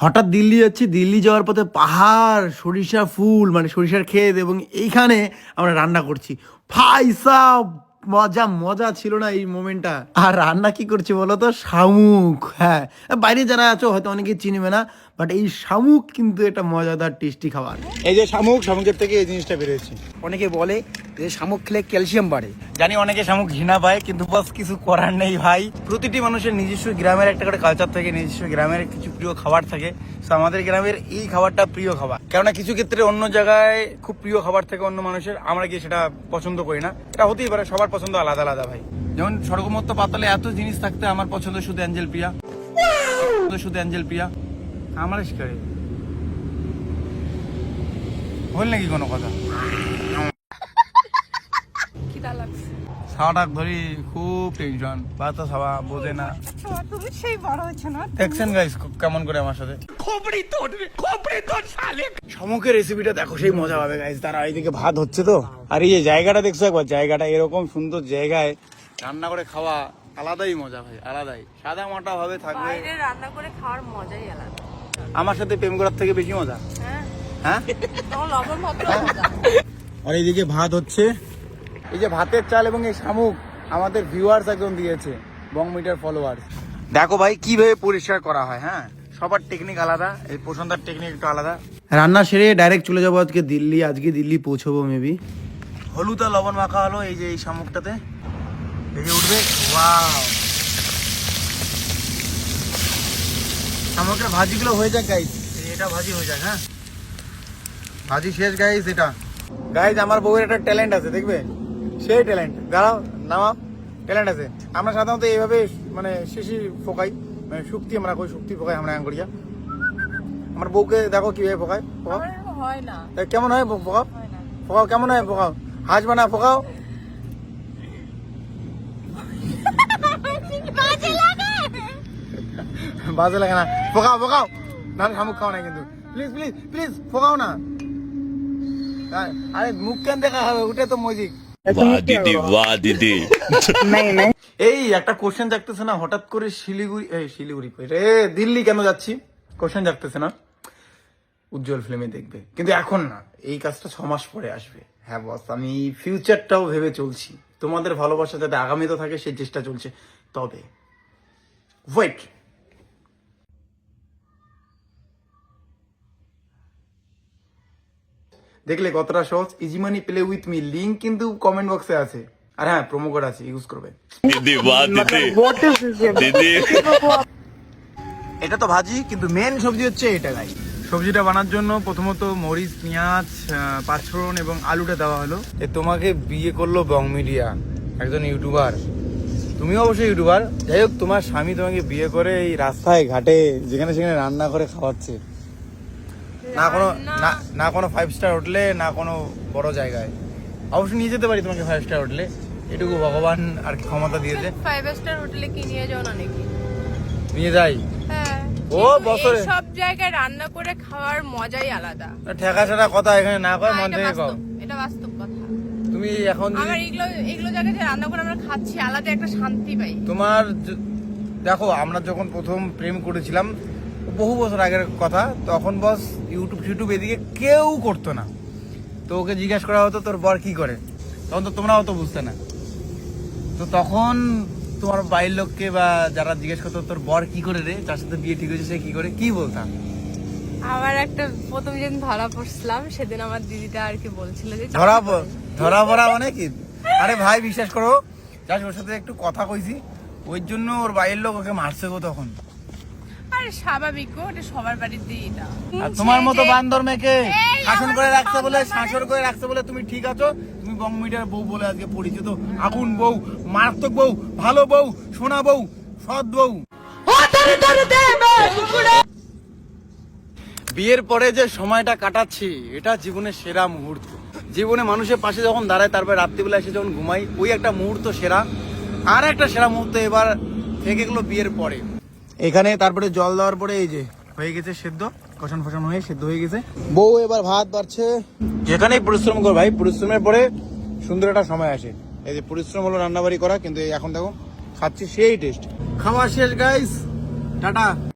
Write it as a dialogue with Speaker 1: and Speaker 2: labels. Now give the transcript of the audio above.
Speaker 1: হঠাৎ দিল্লি যাচ্ছি, দিল্লি যাওয়ার পথে পাহাড়, সরিষা ফুল মানে সরিষার ক্ষেত এবং এইখানে আমরা রান্না করছি। ফাইসা মজা মজা ছিল না এই মোমেন্টটা। আর রান্না কি করছি বলো তো শামুক হ্যাঁ। বাইরে যারা আছো হয়তো অনেকে চিনবে না বাট এই শামুক কিন্তু এটা মজাদার টেস্টি খাবার।
Speaker 2: এই যে শামুক, শামুকের থেকে এই জিনিসটা বেরোয়েছে।
Speaker 3: অনেকে বলে যে শামুক খেলে ক্যালসিয়াম বাড়ে।
Speaker 1: জানি অনেকে শামুক ঘৃণা পায়, কিন্তু বাস কিছু করার নেই ভাই। প্রতিটি মানুষের নিজস্ব গ্রামের একটা করে কালচার থাকে, নিজস্ব গ্রামের কিছু প্রিয় খাবার থাকে। তো আমাদের গ্রামের এই খাবারটা প্রিয় খাবার। কেননা কিছু ক্ষেত্রে অন্য জায়গায় খুব প্রিয় খাবার থাকে অন্য মানুষের, আমরা গিয়ে সেটা পছন্দ করি না। এটা হতেই পারে, সবার পছন্দ আলাদা আলাদা ভাই। যেমন স্বর্গমত্ত পাতালে এত জিনিস থাকতে আমার পছন্দ শুধু অ্যাঞ্জেল প্রিয়া। শুধু অ্যাঞ্জেল প্রিয়া। আমার শিকারে। হল নাকি কোনো কথা? সারাটা ধরি খুব টেনশন বাতা সাবা বোঝে না।
Speaker 4: তুমি সেই বড় হচ্ছে না?
Speaker 1: দেখছেন গাইস কেমন করে আমার সাথে। শামুকের রেসিপিটা দেখো সেই মজা হবে গাইস তারা এইদিকে ভাত হচ্ছে তো। আর এই যে জায়গাটা দেখছ একবার জায়গাটা এরকম সুন্দর জায়গায় রান্না করে খাওয়া আলাদাই মজা ভাই আলাদাই। সাদা মাটা ভাবে থাকবে।
Speaker 4: বাইরে রান্না করে খাওয়ার মজাই আলাদা।
Speaker 1: আমার সাথে প্রেম করার থেকে বেশি মজা?
Speaker 4: হ্যাঁ।
Speaker 1: হ্যাঁ?
Speaker 4: ভদ্র
Speaker 1: আর এইদিকে ভাত হচ্ছে। এই যে ভাতের চাল এবং এই শামুক আমাদের ভিউয়ার্স একজন দিয়েছে, বং মিটার ফলোয়ার্স দেখো ভাই, কীভাবে পরিষ্কার করা হয় হ্যাঁ? সবার টেকনিক আলাদা, এই পোষণদার টেকনিক একটু আলাদা। রান্না সেরে ডাইরেক্ট চলে যাব আজকে দিল্লি আজকে দিল্লি পৌঁছবো মেবি হলুদ আর লবণ মাখা হলো এই যে এই শামুকটাতে। ভেজে উঠবে? ওয়াও শামুকের ভাজিগুলো হয়ে যাক গাইস এটা ভাজি হয়ে যাক হ্যাঁ? ভাজি শেষ গাইস এটা। গাইজ আমার বউয়ের একটা ট্যালেন্ট আছে, দেখবে? সেই ট্যালেন্ট দাঁড়াও নামাও। ট্যালেন্ট আছে। আমরা সাধারণত এইভাবে মানে শিশি ফোকাই মানে শুক্তি আমরা কই শুক্তি ফোকাই আমরা আং করিয়া আমার বউকে দেখো কীভাবে ফোকায় ফোকাও।
Speaker 4: হয় না।
Speaker 1: কেমন হয় ফোকাও?
Speaker 4: হয় না।
Speaker 1: ফোকাও কেমন হয় ফোকাও? হাঁস বানা ফোকাও? বাজে লাগে। না। ফোকাও ফোকাও। না শামুক খাও না কিন্তু। প্লিজ প্লিজ প্লিজ ফোকাও না। আরে মুখ কেন দেখা হবে? উঠে তো মজিক। এই একটা কোশ্চেন জাগতেছে না হঠাৎ করে শিলিগুড়ি শিলিগুড়ি রে? দিল্লি কেন যাচ্ছি? কোশ্চেন জাগতেছে না। উজ্জ্বল ফিল্মে দেখবে। কিন্তু এখন না এই কাজটা ছ মাস পরে আসবে। হ্যাঁ বস আমি ফিউচারটাও ভেবে চলছি। তোমাদের ভালোবাসা যাতে আগামীতে থাকে সেই চেষ্টা চলছে। তবে ওয়েট দেখলে কতটা সহজ? Easy money play with me link কিন্তু কমেন্ট বক্সে আছে। আর হ্যাঁ প্রোমো কোড আছে ইউজ
Speaker 5: করবেন দিদি দিদি। দিদি।
Speaker 1: এটা তো ভাজি কিন্তু মেন সবজি হচ্ছে এটা গাই সবজিটা বানার জন্য প্রথমত মরিচ পেঁয়াজ পাঁচফোড়ন এবং আলুটা দেওয়া হলো। এ তোমাকে বিয়ে করল বং মিডিয়া একজন ইউটিউবার। তুমি অবশ্যই ইউটিউবার। যাই হোক তোমার স্বামী তোমাকে বিয়ে করে এই রাস্তায় ঘাটে যেখানে সেখানে রান্না করে খাওয়াচ্ছে। না কোনো না না কোনো ফাইভ স্টার হোটেলে না কোনো বড় জায়গায়। অবশ্যই নিয়ে যেতে পারি তোমাকে ফাইভ স্টার হোটেলে এটুকু ভগবান আর কি ক্ষমতা দিয়েছে।
Speaker 4: ফাইভ স্টার হোটেলে কি নিয়ে যাও না নাকি?
Speaker 1: নিয়ে যাই।
Speaker 4: হ্যাঁ
Speaker 1: ও, বছরে।
Speaker 4: সব জায়গায় রান্না করে খাওয়ার মজাই আলাদা।
Speaker 1: ঠেকা ছাড়া কথা এখানে না কয় মন থেকে কও।
Speaker 4: এটা বাস্তব কথা।
Speaker 1: তুমি এখন
Speaker 4: আমার এগুলো এগুলো জায়গায় যে রান্না করে আমরা খাচ্ছি আলাদা একটা শান্তি পাই।
Speaker 1: তোমার দেখো আমরা যখন প্রথম প্রেম করেছিলাম বহু বছর আগের কথা তখন বস ইউটিউব ফিউটিউব এদিকে কেউ করতো না। তো ওকে জিজ্ঞাসা করা হতো তোর বর কি করে? তখন তো তোমরাও তো বুঝতে না। তো তখন তোমার বাড়ির লোককে বা যারা জিজ্ঞেস করতো তোর বর কি করে রে? যার সাথে বিয়ে ঠিক হয়েছে সে কি করে? কি বলতাম?
Speaker 4: আমার একটা প্রথম যেদিন ধরা পড়ছিলাম সেদিন আমার দিদিটা আর কি বলছিল যে
Speaker 1: ধরা ধরা পড়া মানে কি? আরে ভাই বিশ্বাস করো জাস্ট ওর সাথে একটু কথা কইছি। ওই জন্য ওর বাইরের লোক ওকে মারছে গো তখন।
Speaker 4: আরে স্বাভাবিক গো, ওটা সবার বাড়িতেই এটা।
Speaker 1: আর তোমার মতো বান্দর মেয়েকে শাসন করে রাখছে বলে শাসন করে রাখছে বলে তুমি ঠিক আছো? তুমি বং মিডিয়ার বউ বলে আজকে পরিচিত। আগুন বউ মারাত্মক বউ ভালো বউ সোনা বউ সৎ বউ। বিয়ের পরে যে সময়টা কাটাচ্ছি এটা জীবনের সেরা মুহূর্ত। জীবনে মানুষের পাশে যখন দাঁড়ায় তারপরে রাত্রিবেলা এসে যখন ঘুমাই ওই একটা মুহূর্ত সেরা। আর একটা সেরা মুহূর্ত এবার থেকে গেলো বিয়ের পরে। এখানে তারপরে জল দেওয়ার পরে এই যে হয়ে গেছে সেদ্ধ কষান ফসান হয়ে সেদ্ধ হয়ে গেছে। বউ এবার ভাত বাড়ছে। যেখানেই পরিশ্রম কর ভাই পরিশ্রমের পরে সুন্দর একটা সময় আসে। এই যে পরিশ্রম হলো রান্নাবাড়ি করা কিন্তু এই এখন দেখো খাচ্ছি সেই টেস্ট খাওয়া শেষ গাইস টাটা।